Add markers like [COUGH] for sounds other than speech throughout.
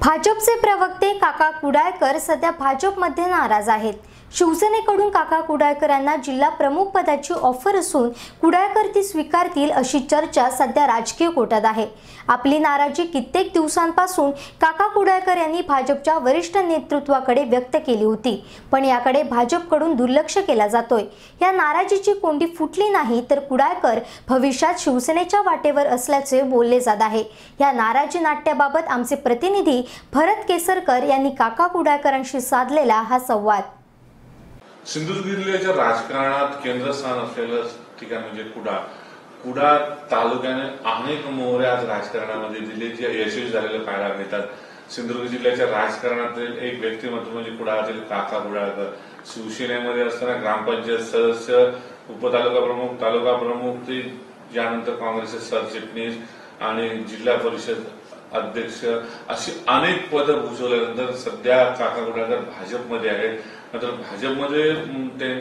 भाजपचे प्रवक्ते काका कुडाळकर सध्या भाजपमध्ये नाराज आहेत. शिवसेनेकडून काका कुडाळकर यांना जिल्हा प्रमुख पदाची ऑफर असून कुडाळकर ती स्वीकारतील अशी चर्चा सध्या राजकीय कोटात आहे. आपली नाराजी कित्येक दिवसांपासून काका कुडाळकर यांनी भाजपच्या वरिष्ठ नेतृत्वाकडे व्यक्त केली होती पण याकडे भाजपकडून दुर्लक्ष केला जातोय. या नाराजीची कोंडी फुटली नाही तर कुडाळकर भविष्यात शिवसेनेच्या वाटेवर असल्याचे बोलले जात आहे. या नाराजी नाट्याबाबत आमचे प्रतिनिधी भरत केसरकर यांनी काका कुडाळकरांशी साधलेला हा संवाद. सिंधुदुर्ग जिल्ह्याच्या राजकारणात केंद्रस्थान असलेलं ठिकाण म्हणजे कुडाळ. कुडाळ तालुक्याने अनेक मोहरे आज राजकारणामध्ये दिले जे यशस्वी झालेले पाहायला मिळतात. सिंधुदुर्ग जिल्ह्याच्या राजकारणातील एक व्यक्तिमत्व म्हणजे कुडाळातील काका कुडाळकर. शिवसेनेमध्ये असताना ग्रामपंचायत सदस्य उपतालुका प्रमुख तालुका प्रमुख ते यानंतर काँग्रेसचे सरचिटणीस आणि जिल्हा परिषद अध्यक्ष अशी अनेक पदं भूषवल्यानंतर सध्या काका गुडाकर भाजपमध्ये आहेत नंतर भाजपमध्ये ते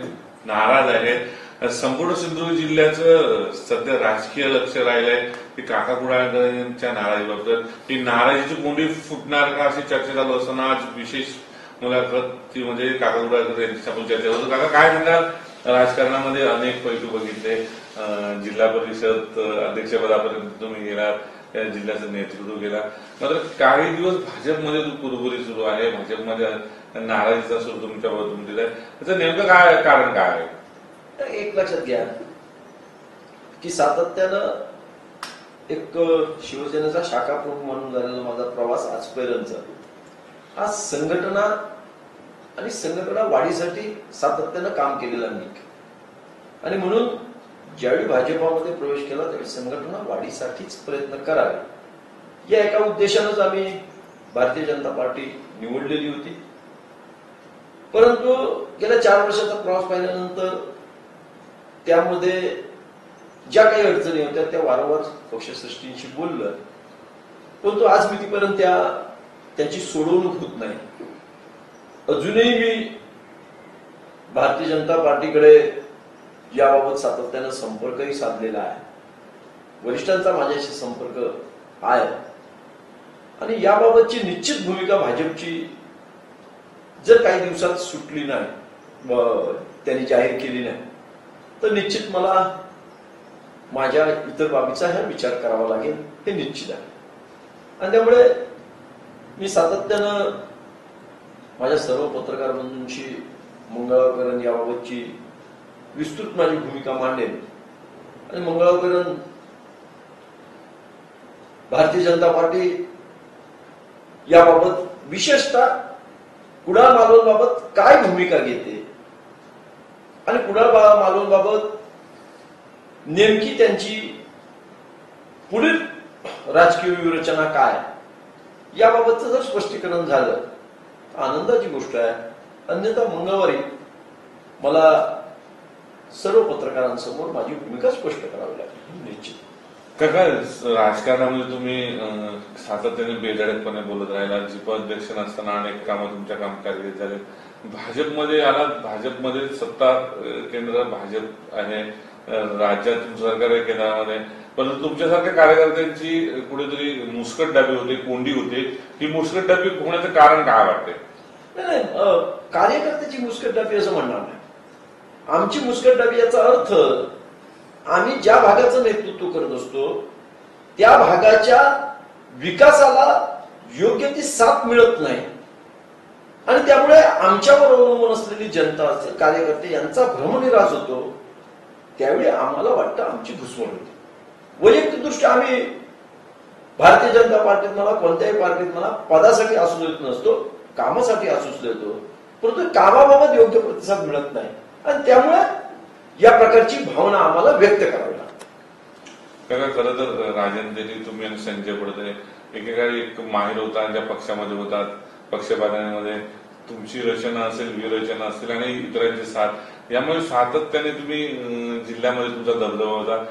नाराज आहेत. संपूर्ण सिंधुदुर्ग जिल्ह्याचं सध्या राजकीय लक्ष राहिलंय की काका गुडाकरांच्या नाराजीबाबत ही नाराजीची कोंडी फुटणार का अशी चर्चा चालू असताना आज विशेष मुलाखत ती म्हणजे काका गुडाकर यांची आपण चर्चा होतो काका काय म्हणणार राजकारणामध्ये अनेक पैलू बघितले. जिल्हा परिषद अध्यक्षपदापर्यंत तुम्ही गेलात. त्या जिल्ह्याचं नेतृत्व केला. मात्र काही दिवस भाजपमध्ये कुरबुरी सुरू आहे भाजपमध्ये नाराजीचा सूर तुमच्या बाजून दिलाय त्याचं नेमकं काय कारण काय आहे? एक लक्षात घ्या. की सातत्यानं एक शिवसेनेचा शाखा प्रमुख म्हणून झालेला माझा प्रवास आजपर्यंतचा हा संघटना आणि संघटना वाढीसाठी सातत्यानं काम केलेला मी आणि म्हणून ज्यावेळी भाजपामध्ये प्रवेश केला त्यावेळी संघटना वाढीसाठीच प्रयत्न करावे. या एका उद्देशानंच आम्ही भारतीय जनता पार्टी निवडलेली होती. परंतु गेल्या चार वर्षाचा प्रवास पाहिल्यानंतर त्यामध्ये ज्या काही अडचणी होत्या त्या वारंवार पक्षश्रेष्ठींशी बोललं. परंतु आज मितीपर्यंत त्या त्याची सोडवणूक होत नाही. अजूनही मी भारतीय जनता पार्टीकडे याबाबत सातत्यानं संपर्कही साधलेला आहे. वरिष्ठांचा माझ्याशी संपर्क आहे. आणि याबाबतची निश्चित भूमिका भाजपची जर काही दिवसात सुटली नाही व त्यांनी जाहीर केली नाही तर निश्चित मला माझ्या इतर बाबीचा हा विचार करावा लागेल हे निश्चित आहे. आणि त्यामुळे मी सातत्यानं माझ्या सर्व पत्रकार बंधूंशी मंगळावकरण याबाबतची विस्तृत माझी भूमिका मांडेन आणि मंगळावकरण भारतीय जनता पार्टी याबाबत विशेषतः कुडाळ मालवणबाबत काय भूमिका घेते? आणि कुडाळ मालवणबाबत नेमकी त्यांची पुढील राजकीय व्यूहरचना काय? याबाबतचं जर स्पष्टीकरण झालं तर आनंदाची गोष्ट आहे. अन्यथा मंगळवारी मला सर्व पत्रकारांसमोर माझी भूमिका स्पष्ट करावी लागेल निश्चित. काका राजकारणामध्ये तुम्ही सातत्याने बेधडकपणे बोलत राहिला जिप अध्यक्ष नसताना अनेक कामं तुमच्या कामकार्यात झाले. भाजपमध्ये आलात भाजपमध्ये सत्ता केंद्र भाजप आहे राज्यात सरकार आहे केंद्रामध्ये. परंतु तुमच्यासारख्या कार्यकर्त्यांची कुठेतरी मुस्कट डाबी होते कोंडी होते. ही मुस्कट डाबी होण्याचं कारण काय वाटते नाही कार्यकर्त्याची मुस्कटडाबी असं म्हणणार नाही. आमची मुस्कटडाबी याचा अर्थ आम्ही ज्या भागाचं नेतृत्व करत असतो त्या भागाच्या विकासाला योग्य ती साथ मिळत नाही. आणि त्यामुळे आमच्यावर अवलंबून असलेली जनता असेल कार्यकर्ते यांचा भ्रमनिराश होतो त्यावेळी आम्हाला वाटतं आमची घुसवण होती. वैयक्तिकदृष्ट्या आम्ही भारतीय जनता पार्टीत मला कोणत्याही पार्टीत मला पदासाठी असू देत नसतो कामासाठी असूच देतो परंतु कामाबाबत योग्य प्रतिसाद मिळत नाही. आणि त्यामुळे या प्रकारची भावना आम्हाला व्यक्त करावी लागते. खरं तर राजेंद्रजी तुम्ही आणि संजय पडते एकेकाळी एक माहीर होता आणि ज्या पक्षामध्ये होतात. पक्षपातळीमध्ये तुमची रचना असेल विरचना असेल आणि इतरांची साथ. यामुळे सातत्याने तुम्ही जिल्ह्यामध्ये तुमचा दबदबा होता.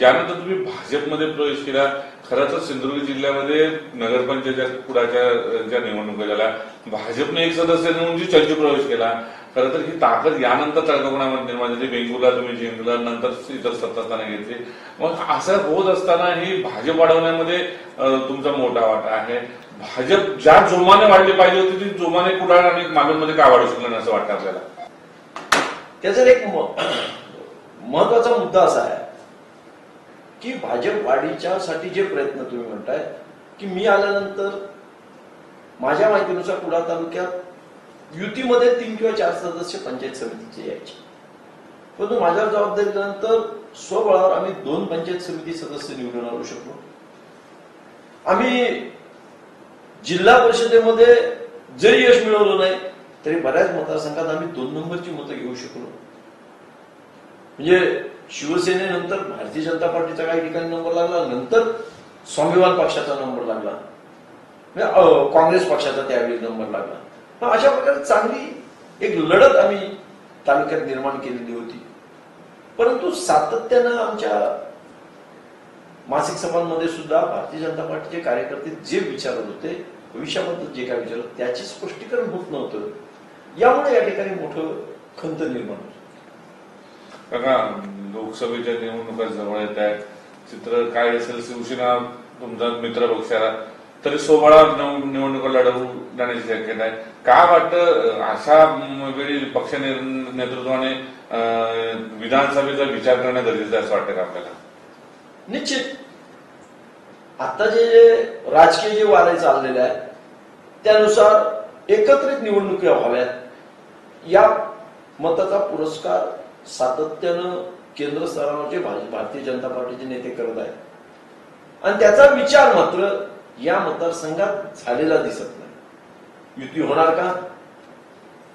यानंतर तुम्ही भाजपमध्ये प्रवेश केला खरं तर सिंधुदुर्ग जिल्ह्यामध्ये नगरपंचायतच्या कुडाच्या ज्या निवडणुका झाल्या भाजपने एक सदस्य म्हणून जी चर्चे प्रवेश केला खरं तर ही ताकद यानंतर तळकोकणामध्ये निर्माण झाली. वेंगुर्ला तुम्ही जिंकलं नंतर इतर सत्तास्थानं घेतली. मग असं होत असताना ही भाजप वाढवण्यामध्ये तुमचा मोठा वाटा आहे. भाजप ज्या जोमाने वाढली पाहिजे होती ती जोमाने कुडाळ आणि मालवणमध्ये का वाढू शकलं नाही असं वाटतं आपल्याला? त्याचा एक महत्त्वाचा मुद्दा असा आहे. की भाजप वाढीच्या साठी जे प्रयत्न तुम्ही म्हणताय की मी आल्यानंतर माझ्या माहितीनुसार कुडाळ तालुक्यात युतीमध्ये तीन किंवा चार सदस्य पंचायत समितीचे यायचे. परंतु माझ्यावर जबाबदारी दिल्यानंतर स्वबळावर आम्ही दोन पंचायत समिती सदस्य निवडून आणू शकलो. आम्ही जिल्हा परिषदेमध्ये जरी यश मिळवलं नाही तरी बऱ्याच मतदारसंघात आम्ही दोन नंबरची मतं घेऊ शकलो. म्हणजे शिवसेनेनंतर भारतीय जनता पार्टीचा काही ठिकाणी नंबर लागला नंतर स्वाभिमान पक्षाचा नंबर लागला. म्हणजे, काँग्रेस पक्षाचा त्यावेळी नंबर लागला. मग अशा प्रकारे चांगली एक लढत आम्ही तालुक्यात निर्माण केलेली होती. परंतु सातत्यानं आमच्या मासिक सभांमध्ये सुद्धा भारतीय जनता पार्टीचे कार्यकर्ते जे विचारत होते भविष्याबद्दल जे काय विचारत त्याचे स्पष्टीकरण होत नव्हतं. यामुळे या ठिकाणी मोठं खंत निर्माण होत. लोकसभेच्या निवडणुका जवळ येत आहेत. चित्र काय असेल शिवसेना तुमचा मित्र पक्षाला तरी सोबळा निवडणुका लढवू जाण्याची शक्यता आहे. का वाटतं अशा वेळी पक्ष नेतृत्वाने अं, विधानसभेचा विचार करणं गरजेचं असं वाटतं का आपल्याला? निश्चित. आता जे राजकीय जे वारे चाललेले आहे त्यानुसार एकत्रित निवडणुकी व्हाव्यात. या मताचा पुरस्कार सातत्यानं केंद्र स्तरावरचे भाज- भारतीय जनता पार्टीचे नेते करत आहेत. आणि त्याचा विचार मात्र या मतदारसंघात झालेला दिसत नाही. युती होणार का?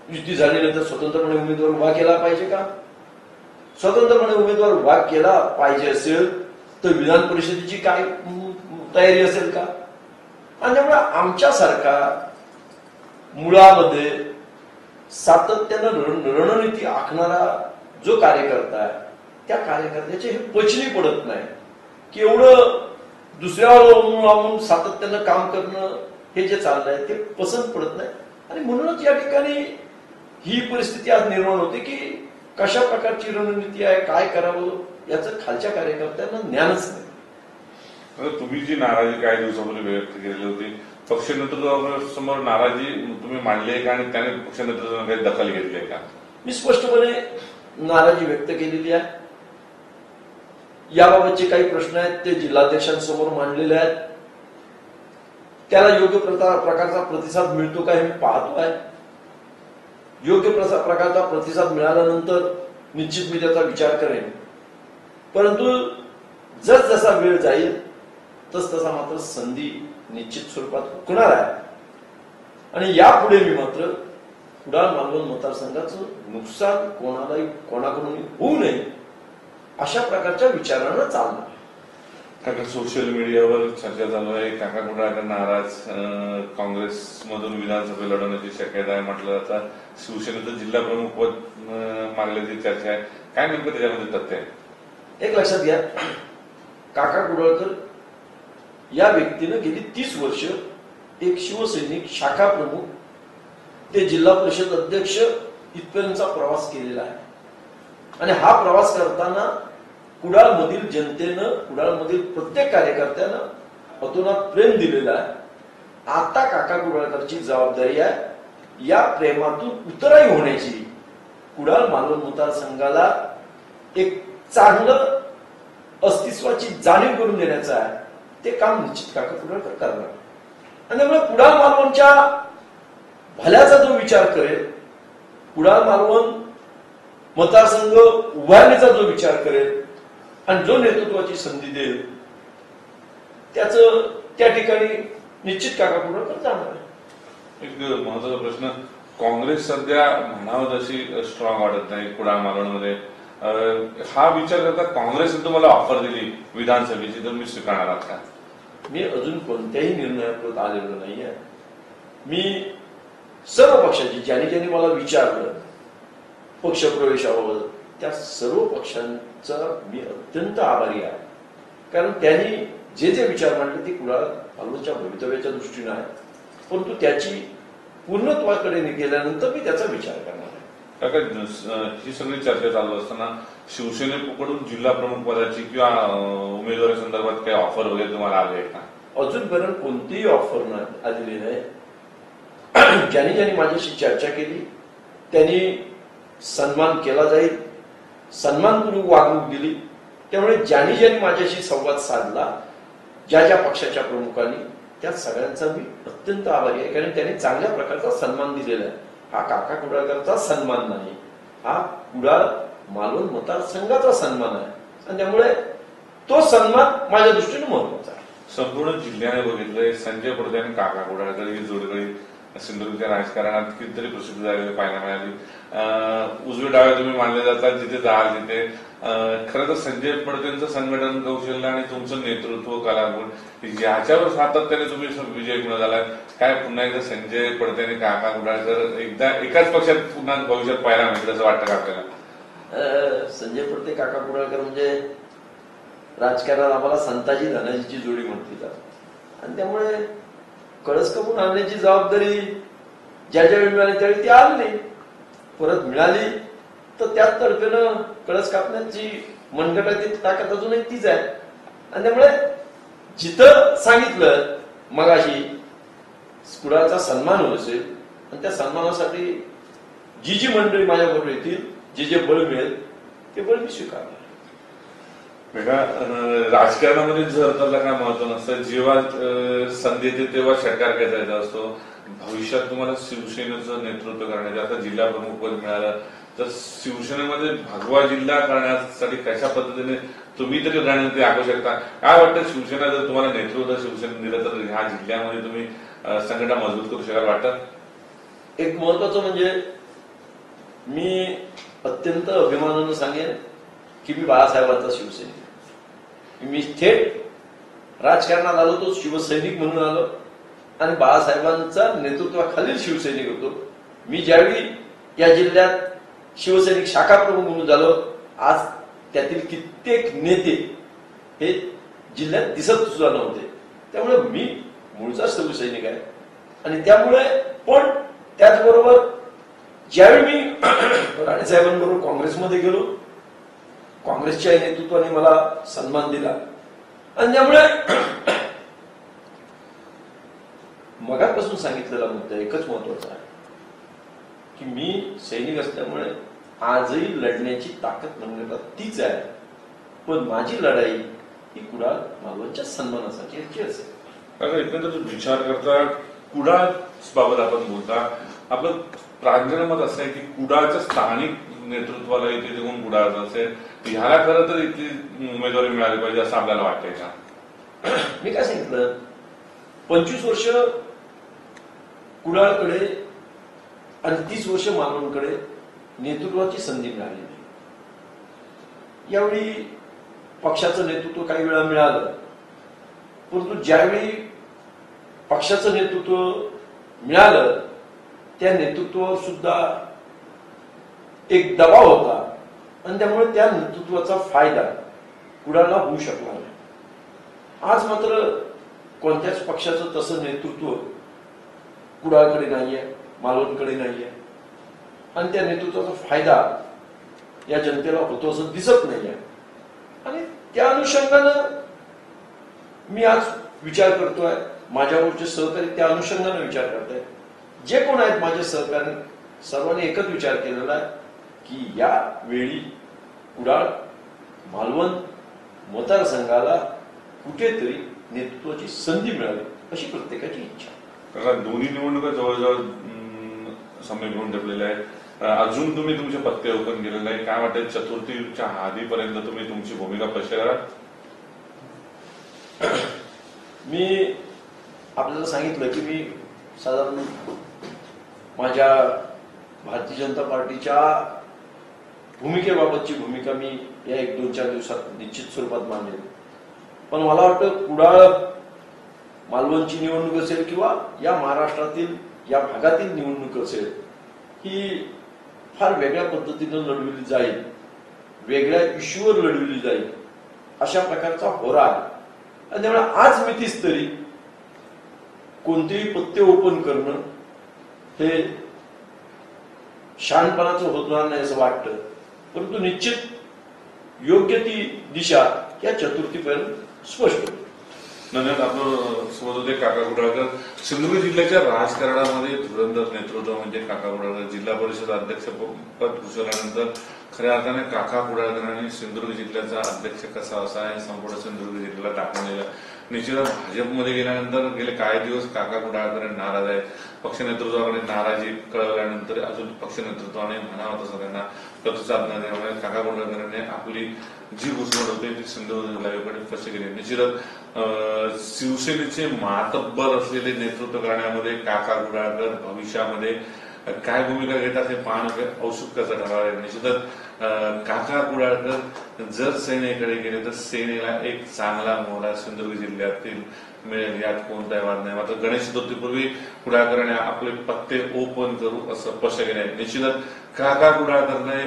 युती झाल्यानंतर स्वतंत्रपणे उमेदवार उभा केला पाहिजे का? स्वतंत्रपणे उमेदवार उभा केला पाहिजे असेल तर विधान परिषदेची काय तयारी असेल का? आणि त्यामुळे आमच्यासारखा मुळामध्ये सातत्यानं रण- रणनीती आखणारा जो कार्यकर्ता आहे त्या कार्यकर्त्याचे हे पचनी पडत नाही. की एवढं दुसऱ्यावर अवलंबून सातत्यानं काम करणं हे जे चाललंय ते पसंत पडत नाही. आणि म्हणूनच या ठिकाणी ही परिस्थिती आज निर्माण होते की कशा प्रकारची रणनीती आहे काय करावं याचं खालच्या कार्यकर्त्यांना ज्ञानच नाही. तुम्ही जी नाराजी काही दिवसापूर्वी व्यक्त केलेली होती पक्ष नेतृत्वासमोर नाराजी तुम्ही मांडली आहे का आणि त्याने पक्ष नेतृत्वाने काही दखल घेतली आहे का? मी स्पष्टपणे नाराजी व्यक्त केलेली आहे. याबाबतचे काही प्रश्न आहेत ते जिल्हाध्यक्षांसमोर मांडलेले आहेत. त्याला योग्य प्रता- प्रकारचा प्रतिसाद मिळतो का हे मी पाहतो आहे. योग्य प्रसा- प्रकारचा प्रतिसाद मिळाल्यानंतर निश्चित मी त्याचा विचार करेन. परंतु जस जसा वेळ जाईल तस तसा मात्र संधी निश्चित स्वरूपात हुकणार आहे. आणि यापुढे मी मात्र कुडाळ मालवण मतदारसंघाचं नुकसान कोणालाही कोणाकडून होऊ नये अशा प्रकारच्या विचारानं चालणार काका सोशल मीडियावर चर्चा चालू आहे. काका कुडाळकर नाराज. अं, काँग्रेसमधून विधानसभा लढवण्याची शक्यता आहे म्हटलं जातं. शिवसेनेचं जिल्हा प्रमुख पद मागल्याची चर्चा आहे. काय नेमकं त्याच्यामध्ये तथ्य आहे? एक लक्षात घ्या. काका कुडळकर या व्यक्तीनं गेली तीस वर्ष एक शिवसैनिक शाखा प्रमुख ते जिल्हा परिषद अध्यक्ष इथपर्यंतचा प्रवास केलेला आहे. आणि हा प्रवास करताना कुडाळ मधील जनतेनं कुडाळ मधील प्रत्येक कार्यकर्त्यानं अतोनात प्रेम दिलेलं आहे. आता काका कुडाळकरची जबाबदारी आहे. या प्रेमातून उतराई होण्याची. कुडाळ मालवण मतदारसंघाला एक चांगलं अस्तित्वाची जाणीव करून देण्याचं आहे. ते काम निश्चित काका कुडाळकर करणार. आणि त्यामुळे कुडाळ मालवणच्या भल्याचा जो विचार करेल कुडाळ मालवण मतदारसंघ उभारणीचा जो विचार करेल आणि जो नेतृत्वाची संधी देईल त्याचं त्या ठिकाणी निश्चित काका कुडाळकर जाणार आहे. एक महत्त्वाचा प्रश्न काँग्रेस सध्या म्हणावं तशी स्ट्रॉंग वाटत नाही कुडाळ मालवणमध्ये हा विचार करता काँग्रेसने तुम्हाला ऑफर दिली विधानसभेची तर मी स्वीकारणार आहात का? मी अजून कोणत्याही निर्णयाप्रत आलेलो नाहीये. मी सर्व पक्षाची ज्याने ज्याने मला विचारलं पक्षप्रवेशाबाबत त्या सर्व पक्षांचा मी अत्यंत आभारी आहे. कारण त्यांनी जे जे विचार मांडले ते कुणाला मालवणच्या भवितव्याच्या दृष्टीनं आहे. परंतु त्याची पूर्णत्वाकडे गेल्यानंतर मी त्याचा विचार करणार आहे. ही सगळी चर्चा चालू असताना शिवसेनेकडून जिल्हा प्रमुख पदाची किंवा उमेदवारी संदर्भात काही ऑफर वगैरे तुम्हाला आले का? अजूनपर्यंत कोणतीही ऑफर आलेली नाही. ज्यांनी ज्यांनी माझ्याशी चर्चा केली त्यांनी सन्मान केला जाईल. सन्मानपूर्वक वागणूक दिली. त्यामुळे ज्यांनी ज्यांनी माझ्याशी संवाद साधला ज्या ज्या पक्षाच्या प्रमुखांनी त्या सगळ्यांचा मी अत्यंत आभारी आहे. कारण त्यांनी चांगल्या प्रकारचा सन्मान दिलेला आहे. हा काका कुडाळकरचा सन्मान नाही. हा कुडाळ मालवण मतदारसंघाचा सन्मान आहे. आणि त्यामुळे तो सन्मान माझ्या दृष्टीने महत्त्वाचा आहे. संपूर्ण जिल्ह्याने बघितलंय. संजय प्रधान आणि काका कुडाळकर ही जोडगळी सिंधुदुर्गच्या राजकारणात कितीतरी प्रसिद्ध झालेली पाहायला मिळाली. अं, उजवे डावे तुम्ही मानले जातात जिथे जाल तिथे खरं तर संजय पडतेंचं संघटन कौशल्य आणि तुमचं नेतृत्व कलागुण याच्यावर सातत्याने तुम्ही विजय गुण झालाय. काय पुन्हा एकदा संजय पडतेने काका गुडाळकर एकदा एकाच पक्षात पुन्हा भविष्यात पाहायला मिळतील असं वाटतं का आपल्याला? अं, संजय पडते काका गुडाळकर म्हणजे राजकारणात आम्हाला संताजी धनाजीची जोडी म्हटली जात आणि त्यामुळे कळस कमून आणण्याची जबाबदारी ज्या ज्यावेळी मिळाली त्यावेळी ती आली नाही परत मिळाली तर त्याच तर्फेनं कळस कापण्याची मनगटाची ताकद अजूनही तीच आहे. आणि त्यामुळे जिथं सांगितलं मगाशी कुडाचा सन्मान होत असेल आणि त्या सन्मानासाठी जी जी मंडळी माझ्याबरोबर येतील जे जे बळ मिळेल ते बळ मी स्वीकारलं वेगळा राजकारणामध्ये जर त्याला काय महत्त्व नसतं जेव्हा संधी येते तेव्हा षटकार खेचायचा असतो. भविष्यात तुम्हाला शिवसेनेचं नेतृत्व करण्याचं आता जिल्हा प्रमुख पद मिळालं तर शिवसेनेमध्ये भगवा जिल्हा करण्यासाठी कशा पद्धतीने तुम्ही तरी रणनीती आखू शकता? काय वाटतं शिवसेना जर तुम्हाला नेतृत्व शिवसेने दिलं तर ह्या जिल्ह्यामध्ये तुम्ही संघटना मजबूत करू शकाल वाटतं? एक महत्वाचं म्हणजे मी अत्यंत अभिमानानं सांगेन की मी बाळासाहेबांचा शिवसैनिक. मी थेट राजकारणात आलो तो शिवसैनिक म्हणून आलो आणि बाळासाहेबांचा नेतृत्वाखालील शिवसैनिक होतो. मी ज्यावेळी या जिल्ह्यात शिवसैनिक शाखा प्रमुख म्हणून झालो आज त्यातील कित्येक नेते हे जिल्ह्यात दिसत सुद्धा नव्हते. त्यामुळे मी मूळचा शिवसैनिक आहे. आणि त्यामुळे पण त्याचबरोबर ज्यावेळी मी [CLEARS THROAT] राणेसाहेबांबरोबर काँग्रेसमध्ये गेलो काँग्रेसच्या नेतृत्वाने मला सन्मान दिला. आणि त्यामुळे मगापासून सांगितलेला मुद्दा एकच महत्त्वाचा आहे की मी सैनिक असल्यामुळे आजही लढण्याची ताकद मनगटात तीच आहे पण माझी लढाई ही कुडाळ मालवणच्या सन्मानासाठी याची असेल. आता एकंदर विचार करता कुडाळ बाबत आपण बोलता. आपलं प्रांजळ मत असं आहे की कुडाळच्या स्थानिक नेतृत्वाला इथे देऊन बुडायचं असेल ह्याला खरं तर इथली उमेदवारी मिळाली पाहिजे असं आपल्याला वाटतंय का? मी काय सांगितलं? पंचवीस वर्ष कुडाळकडे आणि तीस वर्ष मालवणकडे नेतृत्वाची संधी मिळाली यावेळी पक्षाचं नेतृत्व काही वेळा मिळालं परंतु ज्यावेळी पक्षाचं नेतृत्व मिळालं त्या नेतृत्वावर सुद्धा एक दबाव होता. आणि त्यामुळे त्या नेतृत्वाचा फायदा कुणाला होऊ शकला नाही. आज मात्र कोणत्याच पक्षाचं तसं नेतृत्व कुडाळकडे नाहीये मालवणकडे नाहीये. आणि त्या नेतृत्वाचा फायदा या जनतेला होतो असं दिसत नाहीये. आणि त्या अनुषंगानं मी आज विचार करतोय माझ्यावरचे सहकारी त्या अनुषंगानं विचार करताय जे कोण आहेत माझे सहकारी सर्वांनी एकच विचार केलेला आहे की या वेळी कुडाळ मालवण मतदारसंघाला कुठेतरी नेतृत्वाची संधी मिळावी अशी प्रत्येकाची इच्छा. कारण दोन्ही निवडणुका जवळजवळ समय घेऊन ठेवलेल्या आहेत. अजून तुम्ही तुमचे पत्ते ओपन केलेले आहे काय वाटेल चतुर्थीच्या आधीपर्यंत तुम्ही तुमची भूमिका स्पष्ट करा. [COUGHS] मी आपल्याला सांगितलं की मी साधारण माझ्या भारतीय जनता पार्टीच्या भूमिकेबाबतची भूमिका मी या एक दोन चार दिवसात निश्चित स्वरूपात मांडेल पण मला वाटतं कुडाळ मालवणची निवडणूक असेल किंवा या महाराष्ट्रातील या भागातील निवडणूक असेल ही फार वेगळ्या पद्धतीनं लढविली जाईल वेगळ्या इश्यूवर लढविली जाईल अशा प्रकारचा होरा आहे. आणि त्यामुळे आज मितीस तरी कोणतेही पत्ते ओपन करणं हे शहाणपणाचं होत नाही असं वाटतं. परंतु निश्चित योग्य ती दिशा या चतुर्थीपर्यंत स्पष्ट होते धन्यवाद आपलं सोबत होते काका कुडाळकर सिंधुदुर्ग जिल्ह्याच्या राजकारणामध्ये धुरंधर नेतृत्व म्हणजे काका कुडाळकर जिल्हा परिषद अध्यक्ष पद खऱ्या अर्थाने काका गुडाळकरांनी सिंधुदुर्ग जिल्ह्याचा अध्यक्ष कसा असा आहे संपूर्ण सिंधुदुर्ग जिल्ह्याला दाखवलेला निश्चितच भाजपमध्ये गेल्यानंतर गेले काही दिवस काका कुडाळकर नाराज आहेत. पक्ष नेतृत्वाकडे नाराजी कळवल्यानंतर अजून पक्ष नेतृत्वाने म्हणावं तसं त्यांना प्रतिसाद न देण्यामुळे काका गुडाळकरांनी आपली जी घुसमट होते ती सिंधुदुर्ग जिल्ह्याकडे स्पष्ट केली निश्चितच अं, शिवसेनेचे मातब्बर असलेले नेतृत्व करण्यामध्ये काका गुराळकर भविष्यामध्ये काय भूमिका घेतात हे पाहणं औत्सुक्याचं ठराव आहे निश्चितच काका कुडाळकर जर सेनेकडे गेले तर सेनेला एक चांगला मोहरा सिंधुदुर्ग जिल्ह्यातील मिळेल. यात कोणताही वाद नाही. मात्र गणेश चतुर्थीपूर्वी कुडाळकरांनी आपले पत्ते ओपन करू असं स्पष्ट केलं आहे निश्चितच काका कुडाळकरने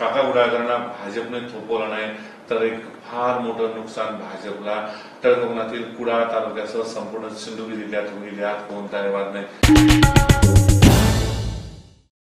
काका कुडाळकरांना भाजपने थोपवलं नाही तर एक फार मोठं नुकसान भाजपला. तळकोकणातील कुडाळ तालुक्यासह संपूर्ण सिंधुदुर्ग जिल्ह्यात होईल. यात कोणताही वाद नाही.